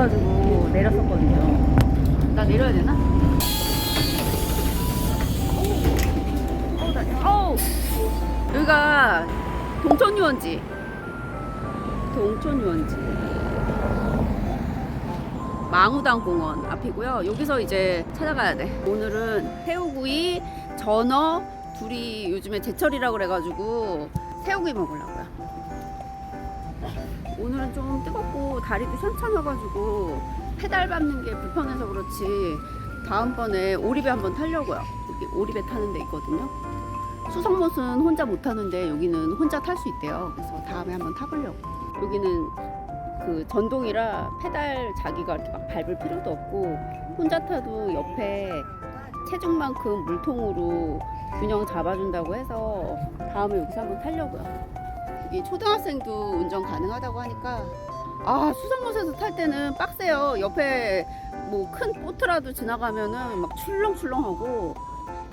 놀래가지고 내렸었거든요. 나 내려야 되나? 어우, 다리. 어우. 여기가 동천유원지. 동천유원지. 망우당 공원 앞이고요. 여기서 이제 찾아가야 돼. 오늘은 새우구이, 전어 둘이 요즘에 제철이라고 그래가지고 새우구이 먹으려고요. 오늘은 좀 뜨겁고 다리도 현찮아가지고 페달 밟는 게 불편해서 그렇지 다음번에 오리배 한번 타려고요. 여기 오리배 타는 데 있거든요. 수성못은 혼자 못 타는데 여기는 혼자 탈 수 있대요. 그래서 다음에 한번 타보려고. 여기는 그 전동이라 페달 자기가 이렇게 막 밟을 필요도 없고 혼자 타도 옆에 체중만큼 물통으로 균형 잡아준다고 해서 다음에 여기서 한번 타려고요. 이 초등학생도 운전 가능하다고 하니까 아 수성못에서 탈 때는 빡세요. 옆에 뭐 큰 보트라도 지나가면은 막 출렁출렁하고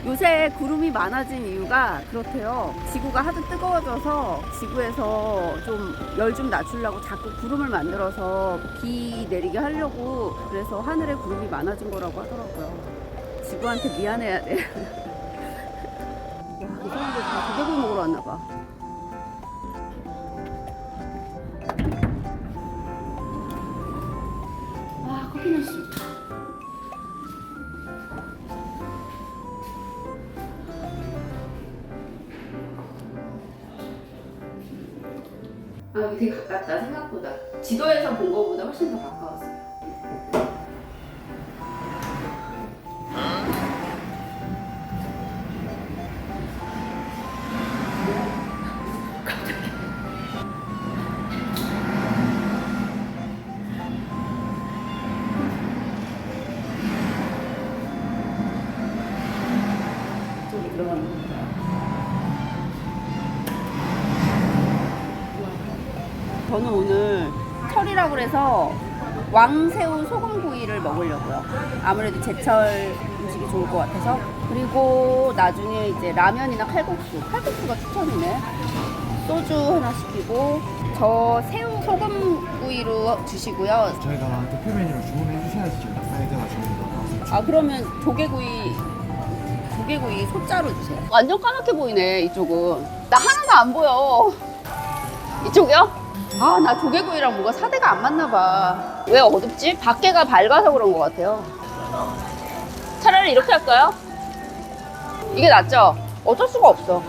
요새 구름이 많아진 이유가 그렇대요. 지구가 하도 뜨거워져서 지구에서 좀 열 좀 낮추려고 자꾸 구름을 만들어서 비 내리게 하려고 그래서 하늘에 구름이 많아진 거라고 하더라고요. 지구한테 미안해야 돼. 야, 이 사람들 다 조개구이 먹으러 왔나 봐. 아, 되게 가깝다, 생각보다. 지도에서 본 거보다 훨씬 더 가까웠 철이라고 그래서 왕새우 소금구이를 먹으려고요. 아무래도 제철 음식이 좋을 것 같아서. 그리고 나중에 이제 라면이나 칼국수. 칼국수가 추천이네. 소주 하나 시키고 저 새우 소금구이로 주시고요. 저희가 대표 메뉴로 주문해 주셔야지 저희가 사이드가 주문이 아 그러면 조개구이 조개구이 소자로 주세요. 완전 까맣게 보이네 이쪽은. 나 하나도 안 보여. 이쪽이요? 아 나 조개구이랑 뭔가 사대가 안 맞나 봐. 왜 어둡지? 밖에가 밝아서 그런 것 같아요. 차라리 이렇게 할까요? 이게 낫죠? 어쩔 수가 없어.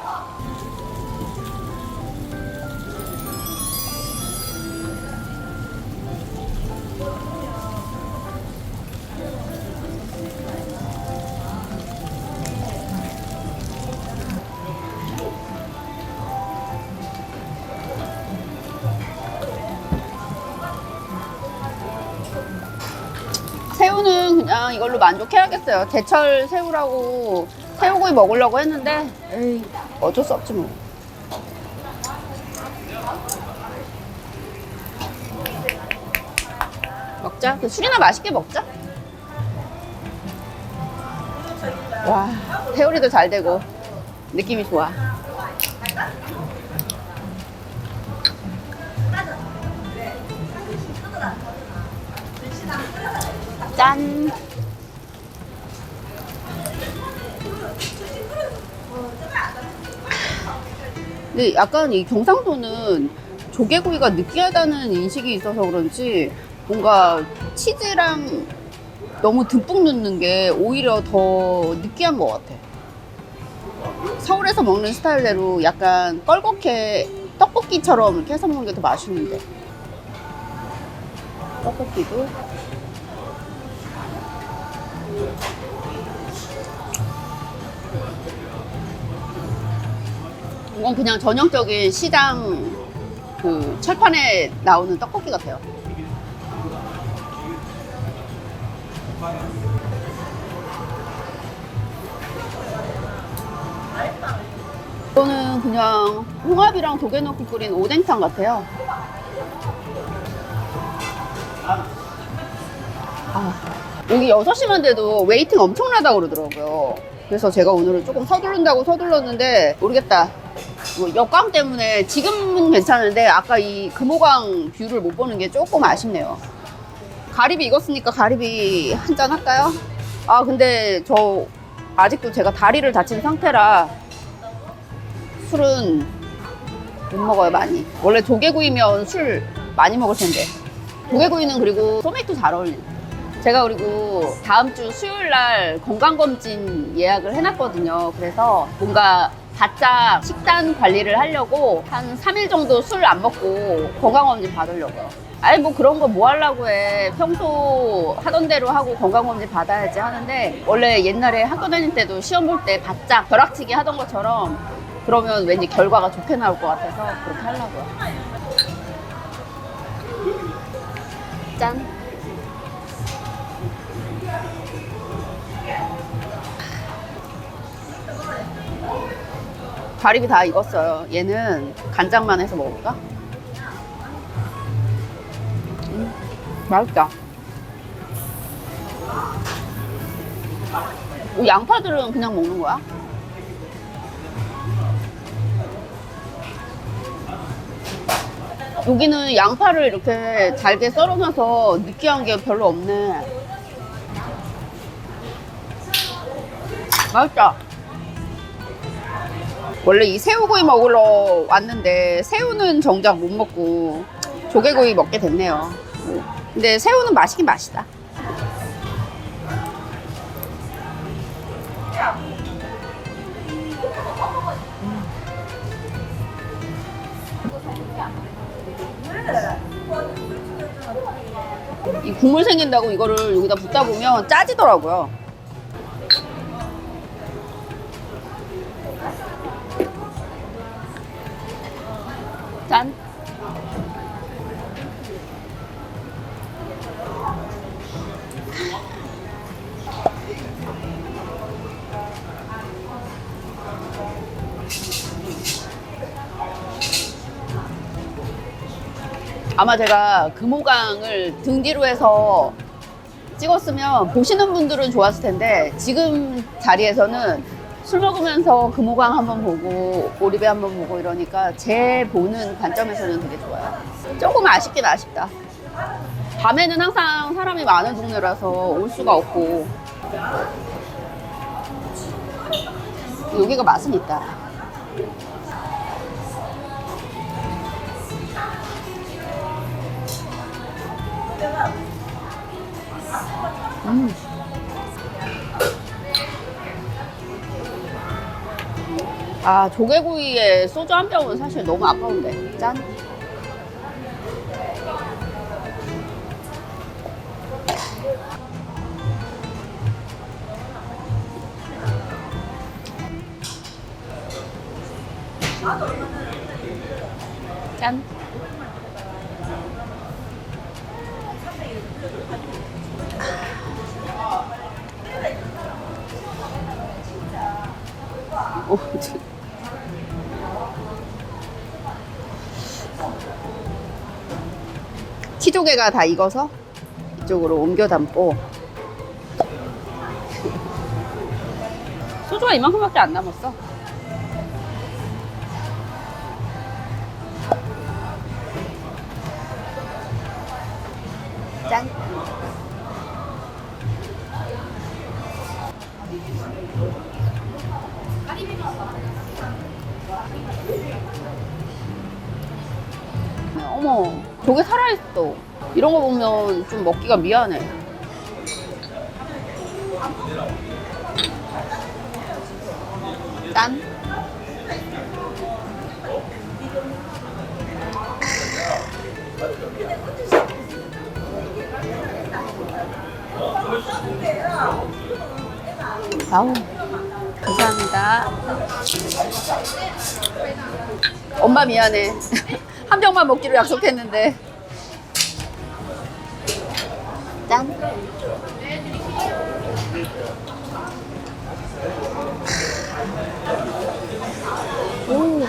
그냥 이걸로 만족해야겠어요. 제철 새우라고 새우구이 먹으려고 했는데 에이 어쩔 수 없지 뭐. 먹자. 그 술이나 맛있게 먹자. 와, 회오리도 잘 되고 느낌이 좋아. 짠. 근데 약간 이 경상도는 조개구이가 느끼하다는 인식이 있어서 그런지 뭔가 치즈랑 너무 듬뿍 넣는 게 오히려 더 느끼한 것 같아. 서울에서 먹는 스타일대로 약간 껄겋게 떡볶이처럼 이렇게 해서 먹는 게 더 맛있는데. 떡볶이도 이건 그냥 전형적인 시장 그 철판에 나오는 떡볶이 같아요. 이거는 그냥 홍합이랑 조개 넣고 끓인 오뎅탕 같아요. 아, 여기 6시만 돼도 웨이팅 엄청나다고 그러더라고요. 그래서 제가 오늘은 조금 서두른다고 서둘렀는데 모르겠다. 뭐 역광 때문에 지금은 괜찮은데 아까 이 금호강 뷰를 못 보는 게 조금 아쉽네요. 가리비 익었으니까 가리비 한 잔 할까요? 아 근데 저 아직도 제가 다리를 다친 상태라 술은 못 먹어요 많이. 원래 조개구이면 술 많이 먹을 텐데. 조개구이는 그리고 소맥도 잘 어울리네. 제가 그리고 다음 주 수요일 날 건강검진 예약을 해놨거든요. 그래서 뭔가 바짝 식단 관리를 하려고 한 3일 정도 술 안 먹고 건강검진 받으려고요. 아니 뭐 그런 거 뭐 하려고 해. 평소 하던 대로 하고 건강검진 받아야지 하는데 원래 옛날에 학교 다닐 때도 시험 볼 때 바짝 벼락치기 하던 것처럼 그러면 왠지 결과가 좋게 나올 것 같아서 그렇게 하려고요. 짠. 가리비 다 익었어요. 얘는 간장만 해서 먹을까? 음, 맛있다. 이 양파들은 그냥 먹는 거야? 여기는 양파를 이렇게 잘게 썰어놔서 느끼한 게 별로 없네. 맛있다. 원래 이 새우구이 먹으러 왔는데 새우는 정작 못 먹고 조개구이 먹게 됐네요. 근데 새우는 맛있긴 맛있다. 이 국물 생긴다고 이거를 여기다 붓다 보면 짜지더라고요. 아마 제가 금호강을 등 뒤로 해서 찍었으면 보시는 분들은 좋았을 텐데 지금 자리에서는 술 먹으면서 금호강 한번 보고 오리배 한번 보고 이러니까 제 보는 관점에서는 되게 좋아요. 조금 아쉽긴 아쉽다. 밤에는 항상 사람이 많은 동네라서 올 수가 없고 여기가 맛은 있다. 음. 아 조개구이에 소주 한 병은 사실 너무 아까운데 짠 짠. 티조개가 다 익어서 이쪽으로 옮겨 담고 소주가 이만큼밖에 안 남았어. 저게 살아있어. 이런 거 보면 좀 먹기가 미안해. 짠. 아우, 감사합니다. 엄마 미안해. 한 병만 먹기로 약속했는데. 짠. 오.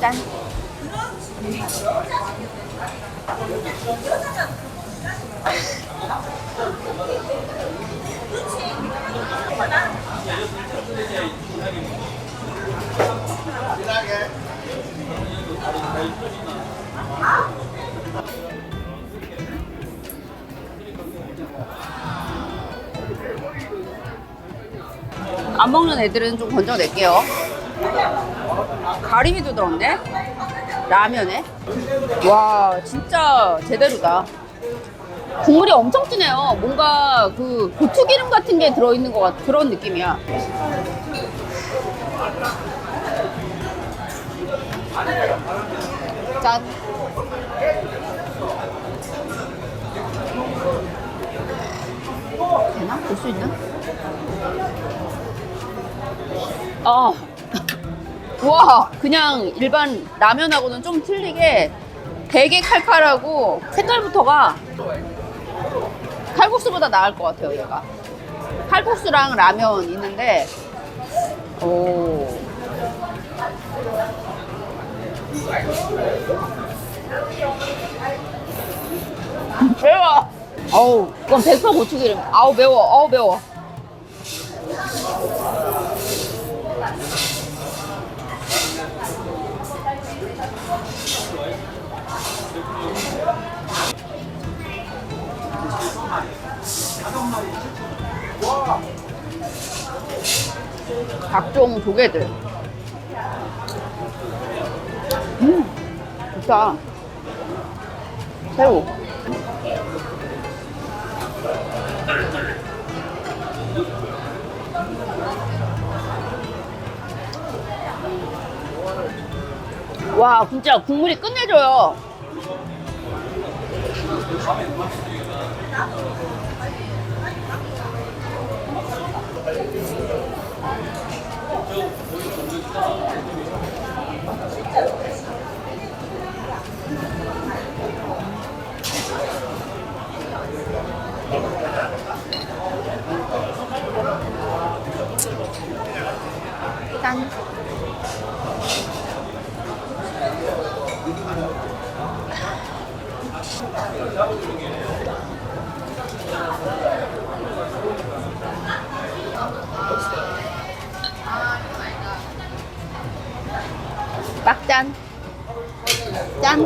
짠. 안 먹는 애들은 좀 건져낼게요. 가리비도 들었네? 라면에? 와, 진짜 제대로다. 국물이 엄청 진해요. 뭔가 그 고추기름 같은 게 들어있는 것 같은 그런 느낌이야. 짠. 되나? 볼 수 있나? 아, 와, 그냥 일반 라면하고는 좀 틀리게 되게 칼칼하고 색깔부터가 칼국수보다 나을 것 같아요, 얘가. 칼국수랑 라면 있는데, 오. 매워. 어우, 이건 100% 고추기름. 아우, 매워. 어우, 매워. 각종 조개들. 음, 좋다. 새우. 와, 진짜 국물이 끝내줘요. 짠. 빡짠. 짠.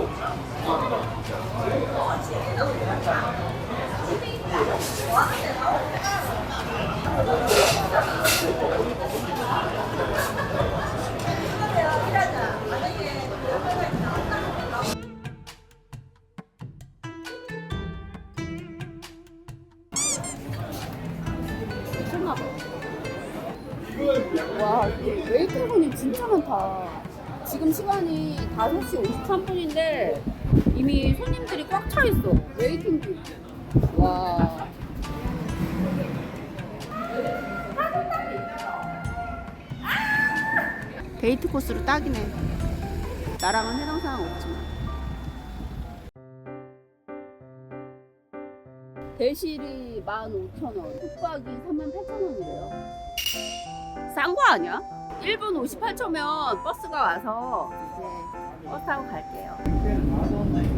와, 웨이팅분이 진짜 많다. 지금 시간이 5시 53분인데 이미 손님들이 꽉 차 있어. 웨이팅분. 와. 데이트 코스로 딱이네. 나랑은 해당 사항 없지만. 대실이 15,000원, 숙박이 38,000원이래요. 싼 거 아니야? 1분 58초면 버스가 와서 이제 버스 타고 갈게요.